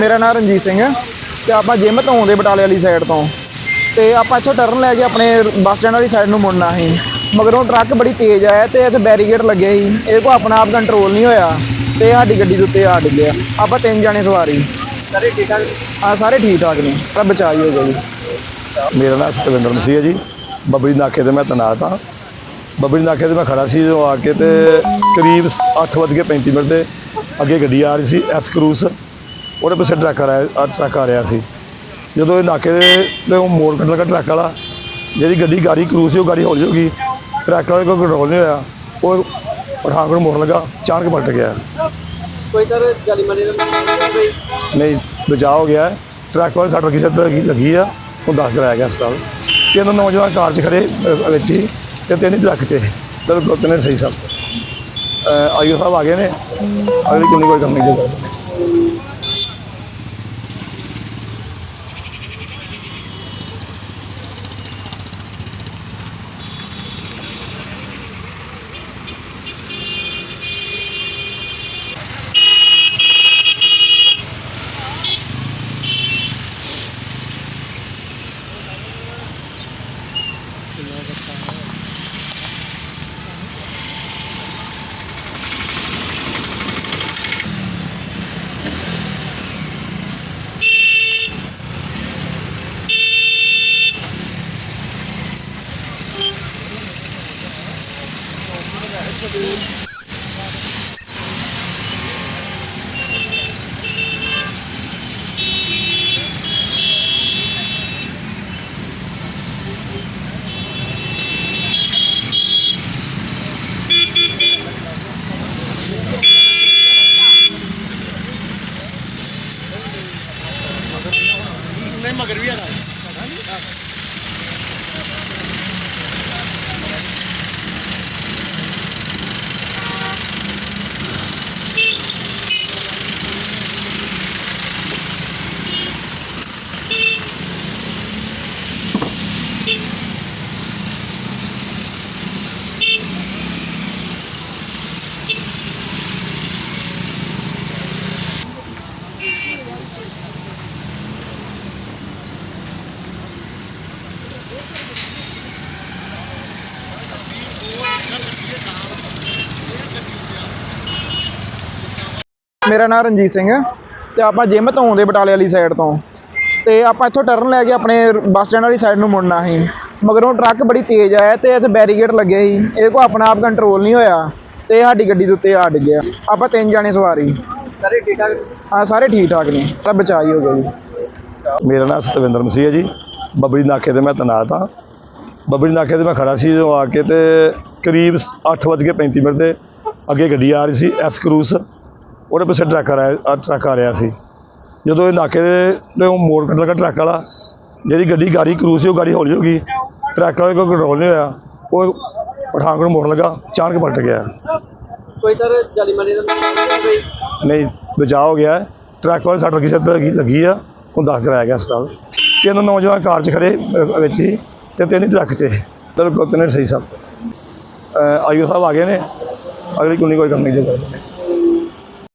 ਮੇਰਾ ਨਾਮ ਰਣਜੀਤ ਸਿੰਘ ਹੈ ਤੇ ਆਪਾਂ ਜਿਮ ਤੋਂ ਆਉਂਦੇ ਬਟਾਲੇ ਵਾਲੀ ਸਾਈਡ ਤੋਂ। ਤੇ ਆਪਾਂ ਇੱਥੋਂ ਟਰਨ ਲੈ ਕੇ ਆਪਣੇ ਬੱਸ ਸਟੈਂਡ ਵਾਲੀ ਸਾਈਡ ਨੂੰ ਮੁੜਨਾ ਸੀ। ਮਗਰੋਂ ਟਰੱਕ ਬੜੀ ਤੇਜ਼ ਆਇਆ ਤੇ ਇੱਥੇ ਬੈਰੀਕੇਡ ਲੱਗੇ ਸੀ। ਇਹ ਕੋ ਆਪਣਾ ਆਪ ਕੰਟਰੋਲ ਨਹੀਂ ਹੋਇਆ ਤੇ ਸਾਡੀ ਗੱਡੀ ਦੇ ਉੱਤੇ ਆ ਡਿੱਗਿਆ ਆਪਾਂ ਤਿੰਨ ਜਾਣੇ ਸਵਾਰੀ। ਸਾਰੇ ਠੀਕ ਠਾਕ? ਆ ਸਾਰੇ ਠੀਕ ਠਾਕ ਨੇ। ਪਰ ਬਚਾਈ ਹੋ ਗਈ। ਮੇਰਾ ਨਾਮ ਸਤਵਿੰਦਰ ਮਸੀਹ ਹੈ ਜੀ। ਬੱਬਰੀ ਨਾਕੇ ਤੇ ਮੈਂ ਤੈਨਾਤ ਹਾਂ। ਬੱਬਰੀ ਨਾਕੇ ਤੇ ਮੈਂ ਖੜਾ ਸੀ ਜਦੋਂ ਆ ਕੇ ਤੇ ਕਰੀਬ 8:35 ਮਿੰਟ ਦੇ ਅੱਗੇ ਗੱਡੀ ਆ ਰਹੀ ਸੀ ਐਸ ਕਰੂਸ ਉਹਦੇ ਪਿੱਛੇ ਟਰੱਕ ਆ ਰਿਹਾ ਆ ਟਰੱਕ ਆ ਰਿਹਾ ਸੀ। ਜਦੋਂ ਇਹ ਨਾਕੇ ਦੇ ਤੇ ਉਹ ਮੋੜ ਕੱਢ ਲਗਾ ਟਰੱਕ ਵਾਲਾ ਜਿਹੜੀ ਗੱਡੀ ਗਾੜੀ ਕਰੂਸ ਸੀ ਉਹ ਗਾੜੀ ਹੌਲੀ ਹੋ ਗਈ। ਟਰੱਕ ਵਾਲੇ ਕੋਲ ਕੰਟਰੋਲ ਨਹੀਂ ਹੋਇਆ। ਉਹ ਪਠਾਨਕੋਟ ਨੂੰ ਮੋੜਨ ਲੱਗਾ ਅਚਾਨਕ ਪਲਟ ਗਿਆ। ਕੋਈ ਸਰ ਜਾਲੀ ਮਾਰੀ ਦਾ ਕੋਈ ਨਹੀਂ ਬਚਾਅ ਹੋ ਗਿਆ। ਟਰੱਕ ਵਾਲੇ ਸੱਟ ਲੱਗੀ ਸੱਟ ਲੱਗੀ ਲੱਗੀ ਆ। ਉਹ ਦੱਸ ਕਰਾਇਆ ਗਿਆ ਹਸਪਤਾਲ। ਤਿੰਨ ਨੌਜਵਾਨ ਕਾਰ 'ਚ ਖੜੇ ਅ, ਵਿੱਚ ਹੀ ਤੇ ਤਿੰਨ ਹੀ ਟਰੱਕ 'ਚ। ਬਿਲਕੁਲ ਤਿੰਨੇ ਸਹੀ ਸਭ। ਆਈਓ ਸਾਹਿਬ ਆ ਗਏ ਨੇ। ਅਗਲੀ ਕੋਈ ਕੋਈ ਕਰਨੀ ਚਾਹੀਦੀ ਮੇਰਾ ਨਾਮ ਰਣਜੀਤ ਸਿੰਘ ਹੈ ਤੇ ਆਪਾਂ ਜਿਮ ਤੋਂ ਆਉਂਦੇ ਬਟਾਲੇ ਵਾਲੀ ਸਾਈਡ ਤੋਂ। ਤੇ ਆਪਾਂ ਇੱਥੋਂ ਟਰਨ ਲੈ ਕੇ ਆਪਣੇ ਬੱਸ ਸਟੈਂਡ ਵਾਲੀ ਸਾਈਡ ਨੂੰ ਮੁੜਨਾ ਸੀ। ਮਗਰੋਂ ਟਰੱਕ ਬੜੀ ਤੇਜ਼ ਆਇਆ ਤੇ ਇੱਥੇ ਬੈਰੀਕੇਡ ਲੱਗੇ ਸੀ। ਇਹ ਕੋ ਆਪਣਾ ਆਪ ਕੰਟਰੋਲ ਨਹੀਂ ਹੋਇਆ ਤੇ ਸਾਡੀ ਗੱਡੀ ਦੇ ਉੱਤੇ ਆ ਡਿੱਗਿਆ ਆਪਾਂ ਤਿੰਨ ਜਾਣੇ ਸਵਾਰੀ ਸਾਰੇ ਠੀਕ ਠਾਕ? ਆ ਸਾਰੇ ਠੀਕ ਠਾਕ ਨੇ। ਪਰ ਬਚਾਈ ਹੋ ਗਈ ਮੇਰਾ ਨਾਮ ਸਤਵਿੰਦਰ ਮਸੀਹ ਹੈ ਜੀ। ਬੱਬਰੀ ਨਾਕੇ ਤੇ ਮੈਂ ਤੈਨਾਤ ਹਾਂ। ਬੱਬਰੀ ਨਾਕੇ ਤੇ ਮੈਂ ਖੜਾ ਸੀ ਜਦੋਂ ਆ ਕੇ ਤੇ ਕਰੀਬ 8:35 ਮਿੰਟ ਦੇ ਅੱਗੇ ਗੱਡੀ ਆ ਰਹੀ ਸੀ ਐਸ ਕਰੂਸ ਉਹਦੇ ਪਿੱਛੇ ਟਰੱਕ ਆ ਰਿਹਾ ਟਰੱਕ ਆ ਰਿਹਾ ਸੀ। ਜਦੋਂ ਇਹ ਨਾਕੇ ਦੇ ਤੇ ਉਹ ਮੋੜ ਕੱਢ ਲਗਾ ਟਰੱਕ ਵਾਲਾ ਜਿਹੜੀ ਗੱਡੀ ਗਾੜੀ ਕਰੂਸ ਸੀ ਉਹ ਗਾੜੀ ਹੌਲੀ ਹੋ ਗਈ। ਟਰੱਕ ਵਾਲੇ ਕੋਲ ਕੰਟਰੋਲ ਨਹੀਂ ਹੋਇਆ। ਉਹ ਪਠਾਨਕੋਟ ਨੂੰ ਮੋੜਨ ਲੱਗਾ ਅਚਾਨਕ ਪਲਟ ਗਿਆ। ਕੋਈ ਸਰ ਜਾਲੀ ਮਾਰੀ ਦਾ ਕੋਈ ਨਹੀਂ ਬਚਾਅ ਹੋ ਗਿਆ। ਟਰੱਕ ਵਾਲੇ ਸੱਟ ਲੱਗੀ ਸੱਟ ਲੱਗੀ ਲੱਗੀ ਆ। ਉਹ ਦੱਸ ਕਰਾਇਆ ਗਿਆ ਹਸਪਤਾਲ। ਤਿੰਨ ਨੌਜਵਾਨ ਕਾਰ 'ਚ ਖੜੇ ਵਿੱਚ ਹੀ ਤੇ ਤਿੰਨ ਟਰੱਕ 'ਚ ਬਿਲਕੁਲ ਤਿੰਨੇ ਸਹੀ ਸਭ। ਆਈਓ ਸਾਹਿਬ ਆ ਗਏ ਨੇ। ਅਗਲੀ ਕੋਈ ਕੋਈ ਕਰਨੀ। ਚਾਹੀਦੀ